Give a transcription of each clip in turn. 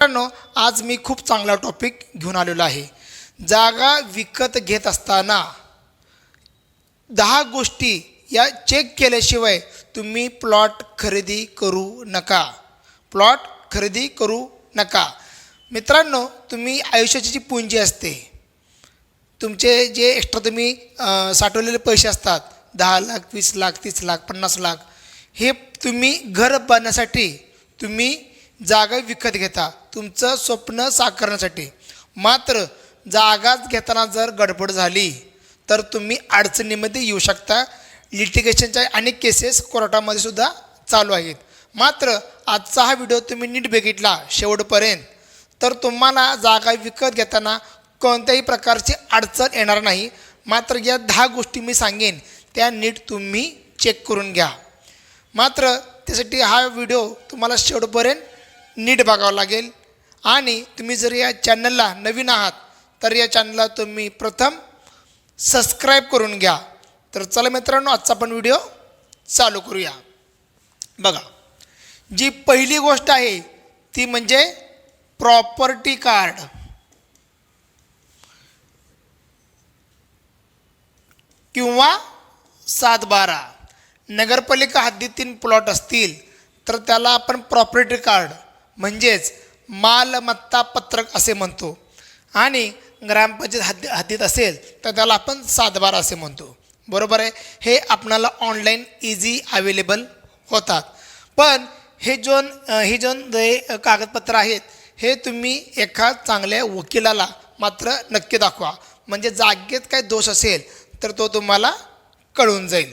मित्रांनो आज मी खूप चांगला टॉपिक घेऊन आलेलो आहे. जागा विकत घेत असताना दहा गोष्टी या चेक केल्याशिवाय तुम्ही प्लॉट खरेदी करू नका. प्लॉट खरेदी करू नका. मित्रांनो तुम्ही आयुष्याची जी पुंजी असते तुमचे जे एक्स्ट्रा तुम्ही साठवलेले पैसे असतात दहा लाख वीस लाख तीस लाख पन्नास लाख हे तुम्ही घर बांधण्यासाठी तुम्ही जागा विकत घेता तुमचं स्वप्न साकारण्यासाठी मात्र जागाच घेताना जर गडबड झाली तर तुम्ही अडचणीमध्ये येऊ शकता. लिटिगेशनच्या अनेक केसेस कोर्टामध्ये सुद्धा चालू आहेत. मात्र आजचा हा व्हिडिओ तुम्ही नीट बघितला शेवटपर्यंत तर तुम्हाला जागा विकत घेताना कोणत्याही प्रकारची अडचण येणार नाही. मात्र या दहा गोष्टी मी सांगेन त्या नीट तुम्ही चेक करून घ्या. मात्र त्यासाठी हा व्हिडिओ तुम्हाला शेवटपर्यंत नीट बघावं लागेल. आणि तुम्ही जर या चॅनलला नवीन आहात तर या चॅनलला तुम्ही प्रथम सबस्क्राईब करून घ्या. तर चला मित्रांनो आजचा आपण व्हिडिओ चालू करूया. बघा जी पहिली गोष्ट आहे ती म्हणजे प्रॉपर्टी कार्ड किंवा सात बारा नगरपालिका हद्दीतील प्लॉट असतील तर त्याला आपण प्रॉपर्टी कार्ड म्हणजेच मालमत्ता पत्रक असे म्हणतो. आणि ग्रामपंचायत हद्दी हद्दीत असेल तर त्याला आपण सातबारा असे म्हणतो. बरोबर आहे? हे आपणाला ऑनलाईन इझी अवेलेबल होतात. पण हे जोन हे जोन जे कागदपत्र आहेत हे तुम्ही एका चांगल्या वकिलाला मात्र नक्की दाखवा. म्हणजे जागेत काय दोष असेल तर तो तुम्हाला कळून जाईल.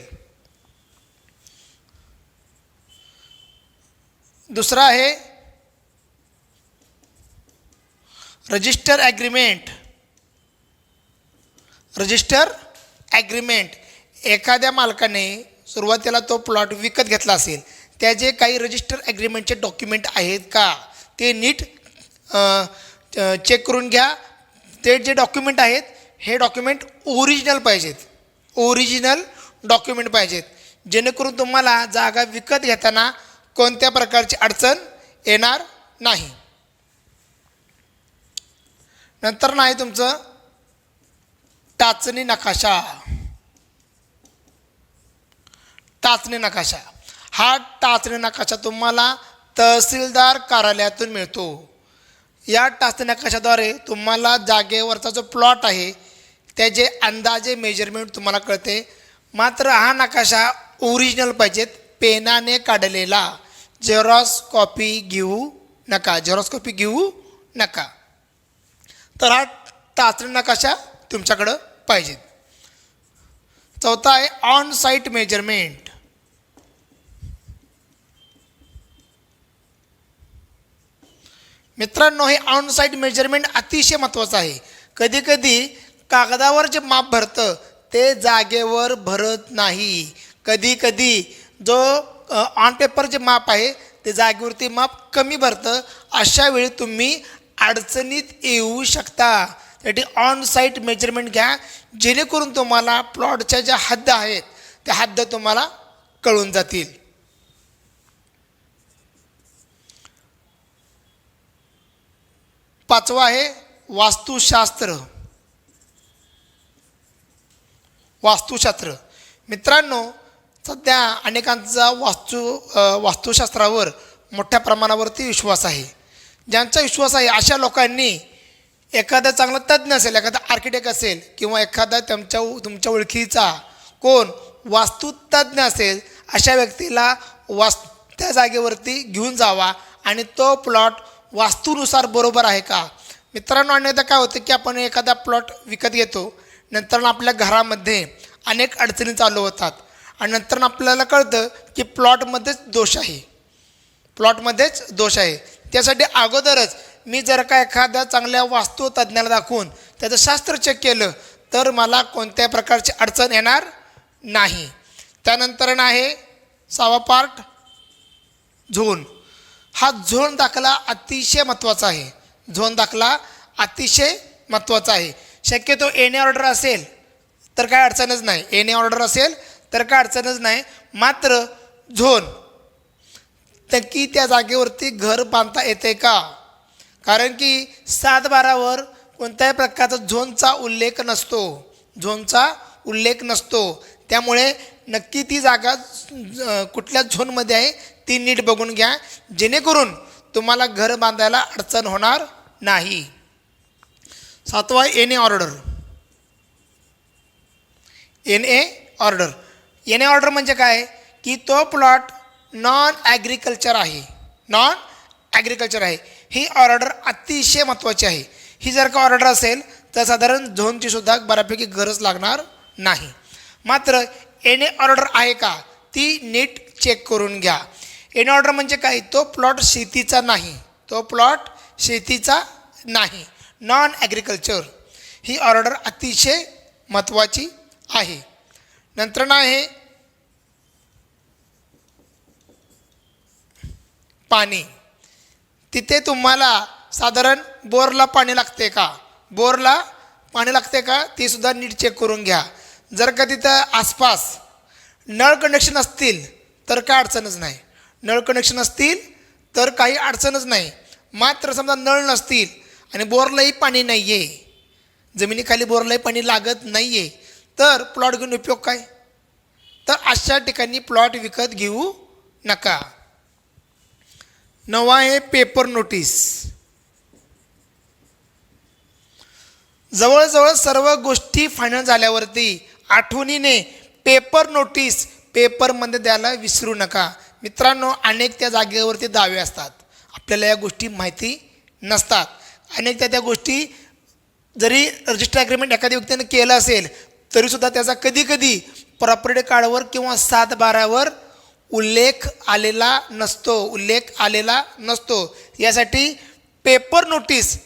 दुसरा आहे रजिस्टर ॲग्रीमेंट रजिस्टर ॲग्रीमेंट एखाद्या मालकाने सुरुवातीला तो प्लॉट विकत घेतला असेल त्याचे काही रजिस्टर ॲग्रीमेंटचे डॉक्युमेंट आहेत का? ते नीट चेक करून घ्या. ते जे डॉक्युमेंट आहेत हे डॉक्युमेंट ओरिजिनल पाहिजेत. ओरिजिनल डॉक्युमेंट पाहिजेत. जेणेकरून तुम्हाला जागा विकत घेताना कोणत्या प्रकारची अडचण येणार नाही. नंतर नाही तुमचं? टाचणी नकाशा. टाचणी नकाशा. हा टाचणी नकाशा तुम्हाला तहसीलदार कार्यालयातून मिळतो. या टाचणी नकाशाद्वारे तुम्हाला जागेवरचा जो प्लॉट आहे त्याचे अंदाजे मेजरमेंट तुम्हाला कळते. मात्र हा नकाशा ओरिजिनल पाहिजेत पेनाने काढलेला. झेरॉक्स कॉपी घेऊ नका. झेरॉक्स कॉपी घेऊ नका. तर हा चाचणी नकाशा तुमच्याकडं पाहिजेत. चौथा आहे ऑन साईट मेजरमेंट मित्रांनो हे ऑन साईट मेजरमेंट अतिशय महत्त्वाचं आहे. कधीकधी कागदावर जे माप भरतं ते जागेवर भरत नाही. कधी कधी जो ऑन पेपर जे माप आहे ते जागेवरती माप कमी भरतं. अशा वेळी तुम्ही अडचणीत येऊ शकता. त्यासाठी ऑन साईट मेजरमेंट घ्या. जेणेकरून तुम्हाला प्लॉटच्या ज्या हद्द आहेत त्या हद्द तुम्हाला कळून जातील. पाचवा आहे वास्तुशास्त्र. वास्तुशास्त्र. मित्रांनो सध्या अनेकांचा वास्तू वास्तुशास्त्रावर मोठ्या प्रमाणावरती विश्वास आहे. ज्यांचा विश्वास आहे अशा लोकांनी एखादा चांगला तज्ज्ञ असेल एखादा आर्किटेक्ट असेल किंवा एखादा तुमच्या तुमच्या ओळखीचा कोण वास्तुतज्ञ असेल अशा व्यक्तीला वास त्या जागेवरती घेऊन जावा आणि तो प्लॉट वास्तूनुसार बरोबर आहे का? मित्रांनो अनेकदा काय होतं की आपण एखादा प्लॉट विकत घेतो नंतर आपल्या घरामध्ये अनेक अडचणी चालू होतात आणि नंतर आपल्याला कळतं की प्लॉटमध्येच दोष आहे. प्लॉटमध्येच दोष आहे. त्यासाठी अगोदरच मी जर का एखाद्या चांगल्या वास्तुतज्ञाला दाखवून त्याचं शास्त्र चेक केलं तर मला कोणत्या प्रकारची अडचण येणार नाही. त्यानंतर आहे सहावा पार्ट झोन. हा झोन दाखला अतिशय महत्त्वाचा आहे. झोन दाखला अतिशय महत्त्वाचा आहे. शक्यतो एने ऑर्डर असेल तर काय अडचणच नाही. एने ऑर्डर असेल तर काय अडचणच नाही. मात्र झोन नक्की त्या जागेवरती घर बांधता येते का? कारण की सात बारावर कोणत्याही प्रकारचा झोनचा उल्लेख नसतो. झोनचा उल्लेख नसतो. त्यामुळे नक्की ती जागा कुठल्या झोनमध्ये आहे ती नीट बघून घ्या. जेणेकरून तुम्हाला घर बांधायला अडचण होणार नाही. सातवा N A order N A order N A order म्हणजे काय? की तो प्लॉट नॉन ॲग्रिकल्चर आहे. नॉन ॲग्रिकल्चर आहे. ही ऑर्डर अतिशय महत्त्वाची आहे. ही जर का ऑर्डर असेल तर साधारण झोनची सुद्धा बऱ्यापैकी गरज लागणार नाही. मात्र एन ए ऑर्डर आहे का ती नीट चेक करून घ्या. एन ऑर्डर म्हणजे काय तो प्लॉट शेतीचा नाही. तो प्लॉट शेतीचा नाही. नॉन ॲग्रिकल्चर ही ऑर्डर अतिशय महत्त्वाची आहे. नंतर ना आहे पाणी. तिथे तुम्हाला साधारण बोरला पाणी लागते का? बोरला पाणी लागते का? ते सुद्धा नीट चेक करून घ्या. जर का तिथं आसपास नळ कनेक्शन असतील तर काय अडचणच नाही. नळ कनेक्शन असतील तर काही अडचणच नाही. मात्र समजा नळ नसतील आणि बोरलाही पाणी नाही आहे जमिनीखाली बोरलाही पाणी लागत नाही आहे तर प्लॉट घेऊन उपयोग काय? तर अशा ठिकाणी प्लॉट विकत घेऊ नका. नवा आहे पेपर नोटीस. जवळजवळ सर्व गोष्टी फायनल झाल्यावरती आठवणीने पेपर नोटीस पेपरमध्ये द्यायला विसरू नका. मित्रांनो अनेक त्या जागेवरती दावे असतात. आपल्याला या गोष्टी माहिती नसतात. अनेक त्या त्या गोष्टी जरी रजिस्टर ॲग्रीमेंट एखाद्या व्यक्तीने केलं असेल तरीसुद्धा त्याचा कधीकधी प्रॉपर्टी कार्डवर किंवा सात बारावर उल्लेख आलेला नसतो उल्लेख आलेला नसतो. यासाठी पेपर नोटीस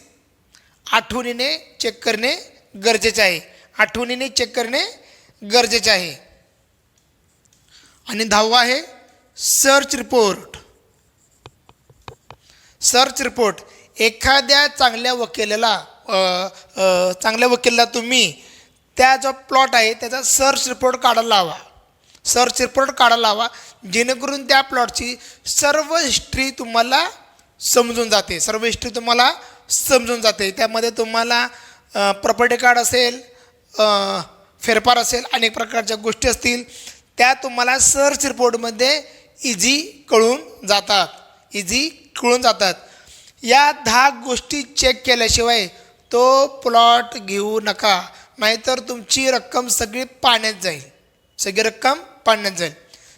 आठवणीने चेक करणे गरजेचे आहे. आठवणीने चेक करणे गरजेचे आहे. आणि दहावा आहे सर्च रिपोर्ट सर्च रिपोर्ट एखाद्या चांगल्या वकिलाला चांगल्या वकिलाला तुम्ही त्या जो प्लॉट आहे त्याचा सर्च रिपोर्ट काढायला लावा. सर्च रिपोर्ट काढा लावा. जेणेकरून त्या प्लॉटची सर्व हिस्ट्री तुम्हाला समजून जाते. सर्व हिस्ट्री तुम्हाला समजून जाते. त्यामध्ये तुम्हाला प्रॉपर्टी कार्ड असेल फेरफार असेल अनेक प्रकारच्या गोष्टी असतील त्या तुम्हाला सर्च रिपोर्टमध्ये इझी कळून जातात. इझी कळून जातात. या दहा गोष्टी चेक केल्याशिवाय तो प्लॉट घेऊ नका. नाहीतर तुमची रक्कम सगळी पाण्यात जाईल. सगळी रक्कम पाडण्यात जाईल.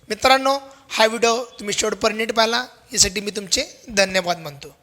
मित्रांनो हा व्हिडिओ तुम्ही शेवटपर्यंत नीट पाहिला. यासाठी मी तुमचे धन्यवाद म्हणतो